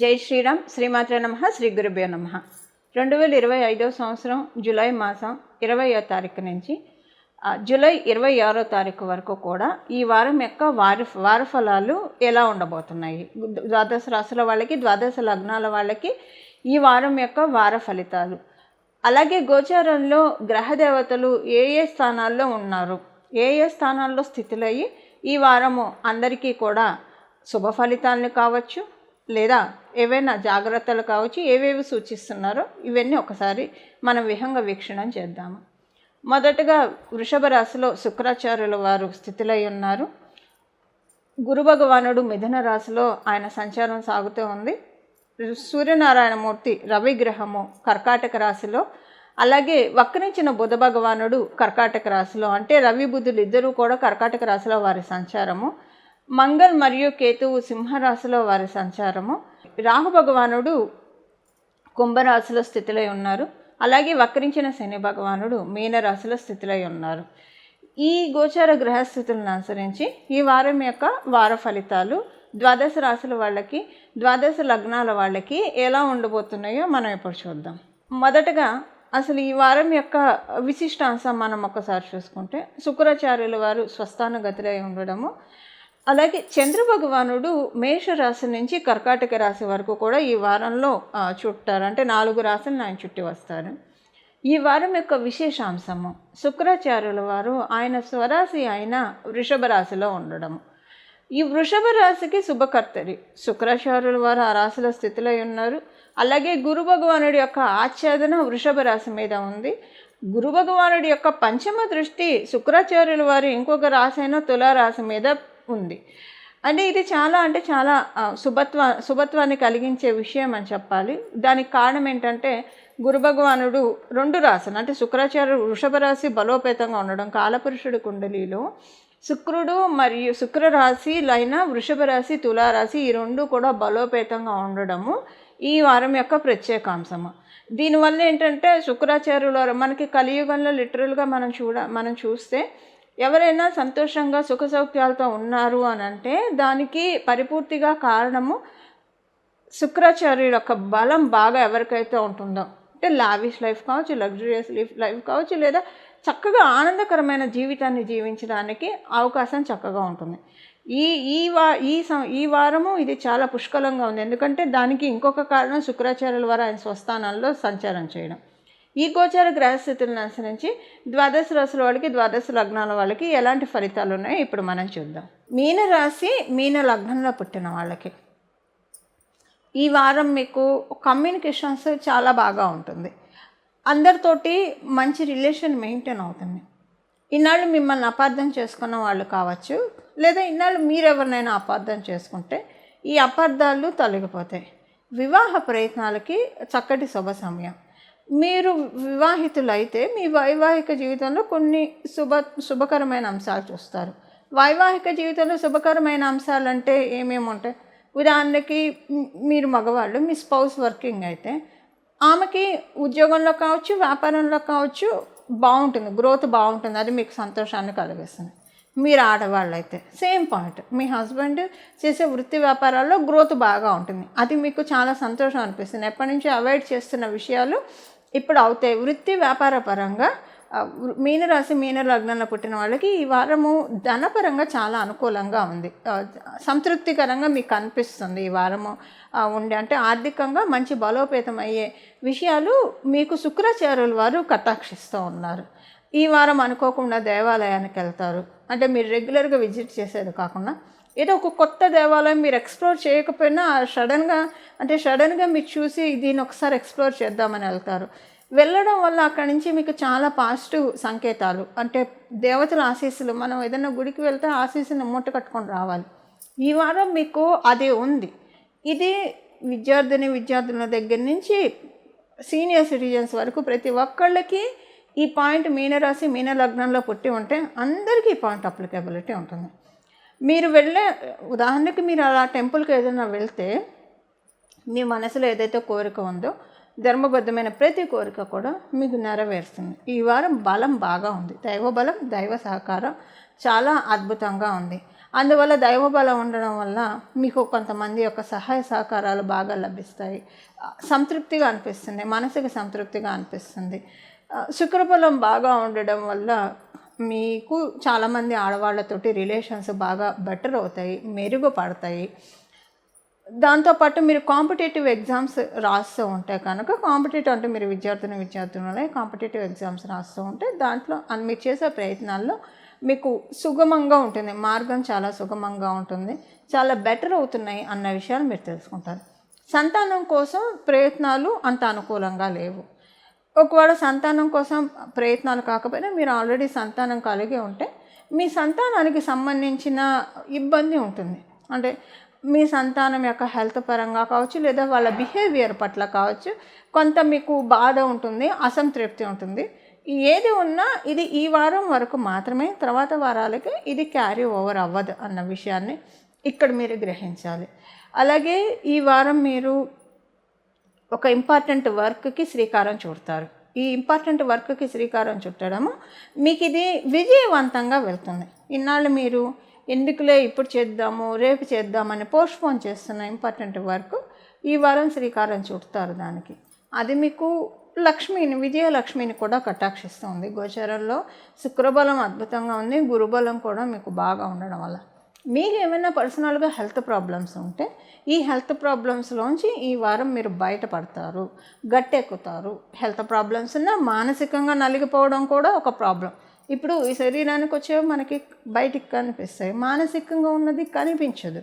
జై శ్రీరామ్. శ్రీమాత్ర నమ. శ్రీ గురుభ్యో నమ. రెండు వేల ఇరవై ఐదో సంవత్సరం జూలై మాసం ఇరవయో తారీఖు నుంచి జూలై ఇరవై ఆరో తారీఖు వరకు కూడా ఈ వారం యొక్క వార వారఫలాలు ఎలా ఉండబోతున్నాయి? ద్వాదశ రాశుల వాళ్ళకి ద్వాదశ లగ్నాల వాళ్ళకి ఈ వారం యొక్క వార ఫలితాలు. అలాగే గోచారంలో గ్రహ దేవతలు ఏ ఏ స్థానాల్లో ఉన్నారు? ఏ ఏ స్థానాల్లో స్థితులయ్యి ఈ వారము అందరికీ కూడా శుభ ఫలితాలను కావచ్చు లేదా ఏవైనా జాగ్రత్తలు కావచ్చు ఏవేవి సూచిస్తున్నారో ఇవన్నీ ఒకసారి మనం విహంగ వీక్షణం చేద్దాము. మొదటగా వృషభ రాశిలో శుక్రాచార్యుల వారు స్థితిలై ఉన్నారు. గురు భగవానుడు మిథున రాశిలో ఆయన సంచారం సాగుతూ ఉంది. సూర్యనారాయణమూర్తి రవిగ్రహము కర్కాటక రాశిలో. అలాగే వక్రించిన బుధ భగవానుడు కర్కాటక రాశిలో. అంటే రవి బుధులు ఇద్దరూ కూడా కర్కాటక రాశిలో వారి సంచారము. మంగళ్ మరియు కేతువు సింహరాశిలో వారి సంచారము. రాహు భగవానుడు కుంభరాశిలో స్థితిలో ఉన్నారు. అలాగే వక్రించిన శని భగవానుడు మీనరాశిలో స్థితిలో ఉన్నారు. ఈ గోచార గ్రహస్థితులను అనుసరించి ఈ వారం యొక్క వార ఫలితాలు ద్వాదశ రాశుల వాళ్ళకి ద్వాదశ లగ్నాల వాళ్ళకి ఎలా ఉండబోతున్నాయో మనం ఇప్పుడు చూద్దాం. మొదటగా అసలు ఈ వారం యొక్క విశిష్టాంశం మనం ఒకసారి చూసుకుంటే శుక్రాచార్యుల వారు స్వస్థానగతిలో ఉండడము అలాగే చంద్ర భగవానుడు మేషరాశి నుంచి కర్కాటక రాశి వరకు కూడా ఈ వారంలో చుట్టారంటే చుట్టారు. అంటే నాలుగు రాశులను ఆయన చుట్టి వస్తారు. ఈ వారం యొక్క విశేషాంశము శుక్రాచార్యుల వారు ఆయన స్వరాశి అయిన వృషభ రాశిలో ఉండడము ఈ వృషభ రాశికి శుభకర్తరి శుక్రాచార్యుల వారు ఆ రాశిలో స్థితిలో ఉన్నారు. అలాగే గురు భగవానుడి యొక్క ఆచ్ఛాదన వృషభ రాశి మీద ఉంది. గురు భగవానుడి యొక్క పంచమ దృష్టి శుక్రాచార్యుల వారు ఇంకొక రాశి అయిన తులారాశి మీద ఉంది. అంటే ఇది చాలా అంటే చాలా శుభత్వ శుభత్వాన్ని కలిగించే విషయం అని చెప్పాలి. దానికి కారణం ఏంటంటే గురు భగవానుడు రెండు రాశులు అంటే శుక్రాచార్యుడు వృషభ రాశి బలోపేతంగా ఉండడం కాలపురుషుడు కుండలిలో శుక్రుడు మరియు శుక్ర రాశి లైన వృషభ రాశి తులారాశి ఈ రెండు కూడా బలోపేతంగా ఉండడము ఈ వారం యొక్క ప్రత్యేకాంశము. దీనివల్ల ఏంటంటే శుక్రాచార్యుల మనకి కలియుగంలో లిటరల్గా మనం చూడ మనం చూస్తే ఎవరైనా సంతోషంగా సుఖ సౌఖ్యాలతో ఉన్నారు అని అంటే దానికి పరిపూర్తిగా కారణము శుక్రాచార్యుల యొక్క బలం బాగా ఎవరికైతే ఉంటుందో అంటే లావిష్ లైఫ్ కావచ్చు లగ్జరియస్ లైఫ్ లైఫ్ కావచ్చు లేదా చక్కగా ఆనందకరమైన జీవితాన్ని జీవించడానికి అవకాశం చక్కగా ఉంటుంది. ఈ ఈ వా ఈ సం ఈ వారము ఇది చాలా పుష్కలంగా ఉంది. ఎందుకంటే దానికి ఇంకొక కారణం శుక్రాచార్యుల వారు ఆయన స్వస్థానాల్లో సంచారం చేయడం. ఈ గోచార గ్రహస్థితులను అనుసరించి ద్వాదశ రాశుల వాళ్ళకి ద్వాదశ లగ్నాల వాళ్ళకి ఎలాంటి ఫలితాలు ఉన్నాయో ఇప్పుడు మనం చూద్దాం. మీన రాశి మీన లగ్నంలో పుట్టిన వాళ్ళకి. ఈ వారం మీకు కమ్యూనికేషన్స్ చాలా బాగా ఉంటుంది. అందరితోటి మంచి రిలేషన్ మెయింటైన్ అవుతుంది. ఇన్నాళ్ళు మిమ్మల్ని అపార్థం చేసుకున్న వాళ్ళు కావచ్చు లేదా ఇన్నాళ్ళు మీరెవరినైనా అపార్థం చేసుకుంటే ఈ అపార్థాలు తొలగిపోతాయి. వివాహ ప్రయత్నాలకి చక్కటి శుభ సమయం. మీరు వివాహితులైతే మీ వైవాహిక జీవితంలో కొన్ని శుభ శుభకరమైన అంశాలు చూస్తారు. వైవాహిక జీవితంలో శుభకరమైన అంశాలు అంటే ఏమేమి ఉంటాయి? ఉదాహరణకి మీరు మగవాళ్ళు మీ స్పౌస్ వర్కింగ్ అయితే ఆమెకి ఉద్యోగంలో కావచ్చు వ్యాపారంలో కావచ్చు బాగుంటుంది గ్రోత్ బాగుంటుంది అది మీకు సంతోషాన్ని కలిగిస్తుంది. మీరు ఆడవాళ్ళు అయితే సేమ్ పాయింట్. మీ హస్బెండ్ చేసే వృత్తి వ్యాపారాల్లో గ్రోత్ బాగా ఉంటుంది. అది మీకు చాలా సంతోషం అనిపిస్తుంది. ఎప్పటి నుంచి అవాయిడ్ చేస్తున్న విషయాలు ఇప్పుడు అవుతాయి. వృత్తి వ్యాపార పరంగా మీనరాశి మీన లగ్నంలో పుట్టిన వాళ్ళకి ఈ వారము ధనపరంగా చాలా అనుకూలంగా ఉంది. సంతృప్తికరంగా మీకు అనిపిస్తుంది ఈ వారము ఉండే. అంటే ఆర్థికంగా మంచి బలోపేతం అయ్యే విషయాలు మీకు శుక్రాచార్యుల వారు కటాక్షిస్తూ ఉన్నారు. ఈ వారం అనుకోకుండా దేవాలయానికి వెళ్తారు. అంటే మీరు రెగ్యులర్గా విజిట్ చేసేది కాకుండా ఏదో ఒక కొత్త దేవాలయం మీరు ఎక్స్ప్లోర్ చేయకపోయినా సడన్గా అంటే సడన్గా మీరు చూసి దీన్ని ఒకసారి ఎక్స్ప్లోర్ చేద్దామని వెళ్తారు. వెళ్ళడం వల్ల అక్కడి నుంచి మీకు చాలా పాజిటివ్ సంకేతాలు. అంటే దేవతల ఆశీస్సులు మనం ఏదైనా గుడికి వెళ్తే ఆశీస్సుని మూట కట్టుకొని రావాలి. ఈ వారం మీకు అది ఉంది. ఇది విద్యార్థిని విద్యార్థుల దగ్గర నుంచి సీనియర్ సిటిజన్స్ వరకు ప్రతి ఒక్కళ్ళకి ఈ పాయింట్ మీనరాశి మీన లగ్నంలో పుట్టి ఉంటే అందరికీ ఈ పాయింట్ అప్లికబిలిటీ ఉంటుంది. మీరు వెళ్ళే ఉదాహరణకి మీరు అలా టెంపుల్కి ఏదైనా వెళ్తే మీ మనసులో ఏదైతే కోరిక ఉందో ధర్మబద్ధమైన ప్రతి కోరిక కూడా మీకు నెరవేరుస్తుంది ఈ వారం బలం బాగా ఉంది. దైవ బలం దైవ సహకారం చాలా అద్భుతంగా ఉంది. అందువల్ల దైవబలం ఉండడం వల్ల మీకు కొంతమంది యొక్క సహాయ సహకారాలు బాగా లభిస్తాయి. సంతృప్తిగా అనిపిస్తుంది. మనసుకి సంతృప్తిగా అనిపిస్తుంది. శుక్రబలం బాగా ఉండడం వల్ల మీకు చాలామంది ఆడవాళ్ళతోటి రిలేషన్స్ బాగా బెటర్ అవుతాయి మెరుగుపడతాయి. దాంతోపాటు మీరు కాంపిటేటివ్ ఎగ్జామ్స్ రాస్తూ ఉంటే కనుక కాంపిటేటివ్ అంటే మీరు విద్యార్థిని విద్యార్థులనే కాంపిటేటివ్ ఎగ్జామ్స్ రాస్తూ ఉంటే దాంట్లో అన్- మీరు చేసే ప్రయత్నాల్లో మీకు సుగమంగా ఉంటుంది మార్గం చాలా సుగమంగా ఉంటుంది చాలా బెటర్ అవుతున్నాయి అన్న విషయాలు మీరు తెలుసుకుంటారు. సంతానం కోసం ప్రయత్నాలు అంత అనుకూలంగా లేవు. ఒకవేళ సంతానం కోసం ప్రయత్నాలు కాకపోయినా మీరు ఆల్రెడీ సంతానం కలిగి ఉంటే మీ సంతానానికి సంబంధించిన ఇబ్బంది ఉంటుంది. అంటే మీ సంతానం యొక్క హెల్త్ పరంగా కావచ్చు లేదా వాళ్ళ బిహేవియర్ పట్ల కావచ్చు కొంత మీకు బాధ ఉంటుంది అసంతృప్తి ఉంటుంది. ఏది ఉన్నా ఇది ఈ వారం వరకు మాత్రమే తర్వాత వారాలకి ఇది క్యారీ ఓవర్ అవ్వదు అన్న విషయాన్ని ఇక్కడ మీరు గ్రహించాలి. అలాగే ఈ వారం మీరు ఒక ఇంపార్టెంట్ వర్క్కి శ్రీకారం చుడతారు. ఈ ఇంపార్టెంట్ వర్క్కి శ్రీకారం చుట్టడము మీకు ఇది విజయవంతంగా వెళ్తుంది. ఇన్నాళ్ళు మీరు ఎందుకులే ఇప్పుడు చేద్దాము రేపు చేద్దామని పోస్ట్పోన్ చేస్తున్న ఇంపార్టెంట్ వర్క్ ఈ వారం శ్రీకారం చుడతారు దానికి. అది మీకు లక్ష్మిని విజయలక్ష్మిని కూడా కటాక్షిస్తుంది. గోచరంలో శుక్రబలం అద్భుతంగా ఉంది. గురుబలం కూడా మీకు బాగా ఉండడం వల్ల. మీకు ఏమైనా పర్సనల్గా హెల్త్ ప్రాబ్లమ్స్ ఉంటే ఈ హెల్త్ ప్రాబ్లమ్స్లోంచి ఈ వారం మీరు బయటపడతారు గట్టెక్కుతారు. హెల్త్ ప్రాబ్లమ్స్ ఉన్నా మానసికంగా నలిగిపోవడం కూడా ఒక ప్రాబ్లం. ఇప్పుడు ఈ శరీరానికి వచ్చే మనకి బయటికి కనిపిస్తాయి. మానసికంగా ఉన్నది కనిపించదు.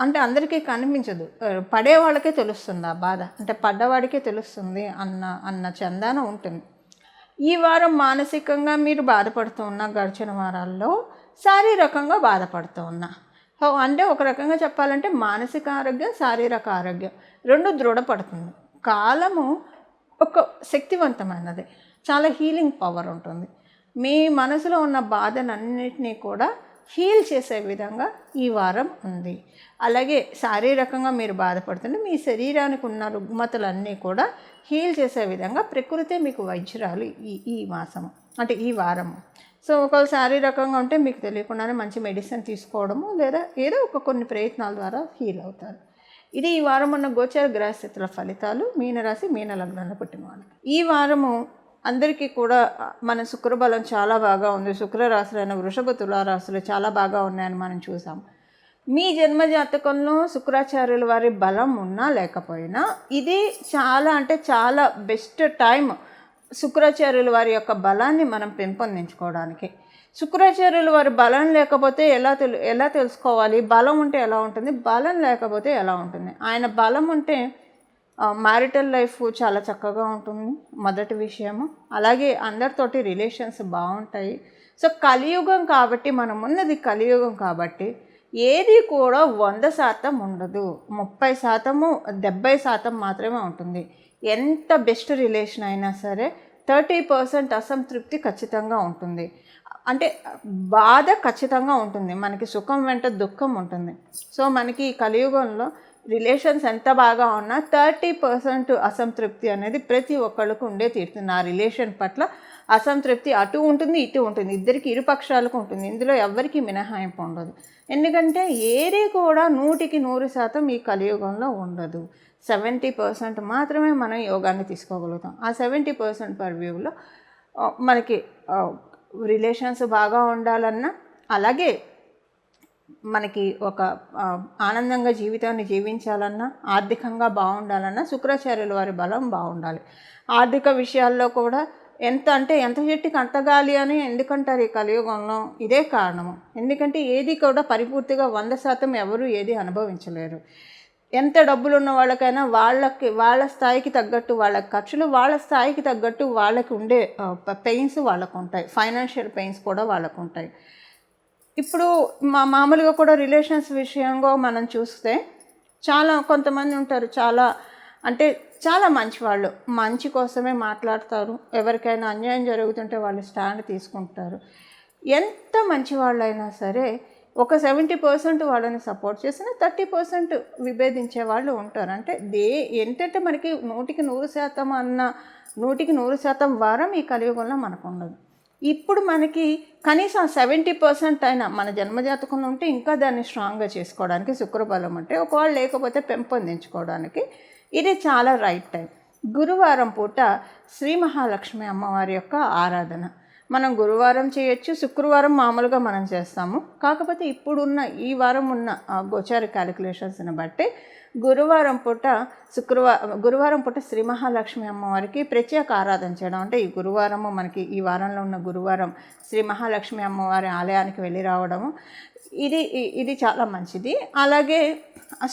అంటే అందరికీ కనిపించదు. పడే వాళ్ళకే తెలుస్తుంది ఆ బాధ. అంటే పడ్డవాడికే తెలుస్తుంది అన్న అన్న చందాన ఉంటుంది. ఈ వారం మానసికంగా మీరు బాధపడుతూ ఉన్న గడిచిన వారాల్లో శారీరకంగా బాధపడుతూ ఉన్నా. అంటే ఒక రకంగా చెప్పాలంటే మానసిక ఆరోగ్యం శారీరక ఆరోగ్యం రెండు దృఢపడుతుంది. కాలము ఒక శక్తివంతమైనది. చాలా హీలింగ్ పవర్ ఉంటుంది. మీ మనసులో ఉన్న బాధనన్నిటినీ కూడా హీల్ చేసే విధంగా ఈ వారం ఉంది. అలాగే శారీరకంగా మీరు బాధపడుతుంటే మీ శరీరానికి ఉన్న రుగ్మతలన్నీ కూడా హీల్ చేసే విధంగా ప్రకృతే మీకు వైద్యురాలు ఈ ఈ మాసము అంటే ఈ వారము. సో ఒకవేళ శారీరకంగా ఉంటే మీకు తెలియకుండానే మంచి మెడిసిన్ తీసుకోవడము లేదా ఏదో ఒక కొన్ని ప్రయత్నాల ద్వారా హీల్ అవుతారు. ఇది ఈ వారం ఉన్న గోచర గ్రహస్థితుల ఫలితాలు. మీనరాశి మీన లగ్నంలో పుట్టిన వాళ్ళకి. ఈ వారము అందరికీ కూడా మన శుక్రబలం చాలా బాగా ఉంది. శుక్రరాశులైన వృషభ తులారాశులు చాలా బాగా ఉన్నాయని మనం చూసాం. మీ జన్మ జాతకంలో శుక్రాచార్యుల వారి బలం ఉన్నా లేకపోయినా ఇది చాలా అంటే చాలా బెస్ట్ టైం శుక్రాచార్యుల వారి యొక్క బలాన్ని మనం పెంపొందించుకోవడానికి. శుక్రాచార్యుల వారి బలం లేకపోతే ఎలా తెలు ఎలా తెలుసుకోవాలి? బలం ఉంటే ఎలా ఉంటుంది? బలం లేకపోతే ఎలా ఉంటుంది? ఆయన బలం ఉంటే మ్యారిటల్ లైఫ్ చాలా చక్కగా ఉంటుంది. మొదటి విషయము. అలాగే అందరితోటి రిలేషన్స్ బాగుంటాయి. సో కలియుగం కాబట్టి మనం ఉన్నది కలియుగం కాబట్టి ఏది కూడా వంద శాతం ఉండదు. ముప్పై శాతము డెబ్బై శాతం మాత్రమే ఉంటుంది. ఎంత బెస్ట్ రిలేషన్ అయినా సరే థర్టీ పర్సెంట్ అసంతృప్తి ఖచ్చితంగా ఉంటుంది. అంటే బాధ ఖచ్చితంగా ఉంటుంది. మనకి సుఖం వెంట దుఃఖం ఉంటుంది. సో మనకి ఈ కలియుగంలో రిలేషన్స్ ఎంత బాగా ఉన్నా థర్టీ పర్సెంట్ అసంతృప్తి అనేది ప్రతి ఒక్కళ్ళకు ఉండే తీరుతుంది. ఆ రిలేషన్ పట్ల అసంతృప్తి అటు ఉంటుంది ఇటు ఉంటుంది. ఇద్దరికి ఇరుపక్షాలకు ఉంటుంది. ఇందులో ఎవరికి మినహాయింపు ఉండదు. ఎందుకంటే ఏది కూడా నూటికి నూరు శాతం ఈ కలియుగంలో ఉండదు. సెవెంటీ పర్సెంట్ మాత్రమే మనం యోగాన్ని తీసుకోగలుగుతాం. ఆ సెవెంటీ పర్సెంట్ పర్ వ్యూలో మనకి రిలేషన్స్ బాగా ఉండాలన్నా అలాగే మనకి ఒక ఆనందంగా జీవితాన్ని జీవించాలన్నా ఆర్థికంగా బాగుండాలన్నా శుక్రాచార్యుల వారి బలం బాగుండాలి. ఆర్థిక విషయాల్లో కూడా ఎంత అంటే ఎంత చెట్టుకి అంత గాలి అని ఎందుకంటారు ఈ కలియుగంలో? ఇదే కారణము. ఎందుకంటే ఏది కూడా పరిపూర్తిగా వంద శాతం ఎవరు ఏది అనుభవించలేరు. ఎంత డబ్బులు ఉన్న వాళ్ళకైనా వాళ్ళకి వాళ్ళ స్థాయికి తగ్గట్టు వాళ్ళ ఖర్చులు వాళ్ళ స్థాయికి తగ్గట్టు వాళ్ళకి ఉండే పెయిన్స్ వాళ్ళకు ఉంటాయి ఫైనాన్షియల్ పెయిన్స్ కూడా వాళ్ళకు ఉంటాయి ఇప్పుడు మా మామూలుగా కూడా రిలేషన్స్ విషయంగా మనం చూస్తే చాలా కొంతమంది ఉంటారు. చాలా అంటే చాలా మంచి వాళ్ళు మంచి కోసమే మాట్లాడతారు. ఎవరికైనా అన్యాయం జరుగుతుంటే వాళ్ళు స్టాండ్ తీసుకుంటారు. ఎంత మంచి వాళ్ళైనా సరే ఒక సెవెంటీ పర్సెంట్ వాళ్ళని సపోర్ట్ చేసిన థర్టీ పర్సెంట్ విభేదించే వాళ్ళు ఉంటారు. అంటే దే ఏంటంటే మనకి నూటికి నూరు శాతం అన్న నూటికి నూరు శాతం వారం ఈ కలియుగంలో మనకు ఉండదు. ఇప్పుడు మనకి కనీసం సెవెంటీ పర్సెంట్ అయినా మన జన్మజాతకంలో ఉంటే ఇంకా దాన్ని స్ట్రాంగ్గా చేసుకోవడానికి శుక్రబలం అంటే ఒకవేళ లేకపోతే పెంపొందించుకోవడానికి. ఇది చాలా రైట్ టైం. గురువారం పూట శ్రీ మహాలక్ష్మి అమ్మవారి యొక్క ఆరాధన. మనం గురువారం చేయొచ్చు శుక్రవారం మామూలుగా మనం చేస్తాము. కాకపోతే ఇప్పుడున్న ఈ వారం ఉన్న ఆ, గోచార క్యాలిక్యులేషన్స్ని బట్టి గురువారం పూట శుక్రవారం గురువారం పూట శ్రీ మహాలక్ష్మి అమ్మవారికి ప్రత్యేక ఆరాధన చేయడం. అంటే ఈ గురువారము మనకి ఈ వారంలో ఉన్న గురువారం శ్రీ మహాలక్ష్మి అమ్మవారి ఆలయానికి వెళ్ళి రావడము. ఇది ఇది చాలా మంచిది. అలాగే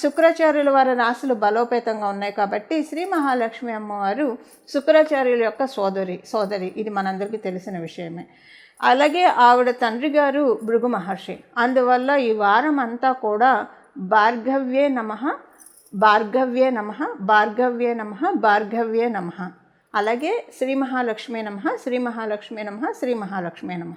శుక్రాచార్యుల వారి రాశులు బలోపేతంగా ఉన్నాయి కాబట్టి శ్రీ మహాలక్ష్మి అమ్మవారు శుక్రాచార్యుల యొక్క సోదరి సోదరి. ఇది మనందరికీ తెలిసిన విషయమే. అలాగే ఆవిడ తండ్రి గారు భృగు మహర్షి. అందువల్ల ఈ వారం అంతా కూడా భార్గవ్యే నమ భార్గవ్యే నమ భార్గవ్యే నమ భార్గవ్యే నమ. అలాగే శ్రీ మహాలక్ష్మి నమ శ్రీ మహాలక్ష్మి నమ శ్రీ మహాలక్ష్మి నమ.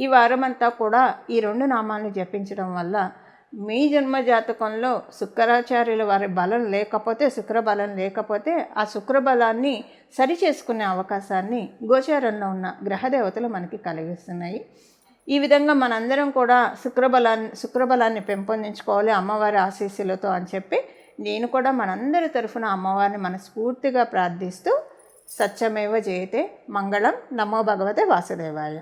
ఈ వారమంతా కూడా ఈ రెండు నామాలను జపించడం వల్ల మీ జన్మ జాతకంలో శుక్రాచార్యుల వారి బలం లేకపోతే శుక్రబలం లేకపోతే ఆ శుక్రబలాన్ని సరి చేసుకునే అవకాశాన్ని గోచారంలో ఉన్న గ్రహదేవతలు మనకి కలిగిస్తున్నాయి. ఈ విధంగా మనందరం కూడా శుక్రబలాన్ని శుక్రబలాన్ని పెంపొందించుకోవాలి అమ్మవారి ఆశీస్సులతో అని చెప్పి నేను కూడా మనందరి తరఫున అమ్మవారిని మనస్ఫూర్తిగా ప్రార్థిస్తూ సత్యమేవ జయతే మంగళం. నమో భగవతే వాసుదేవాయ.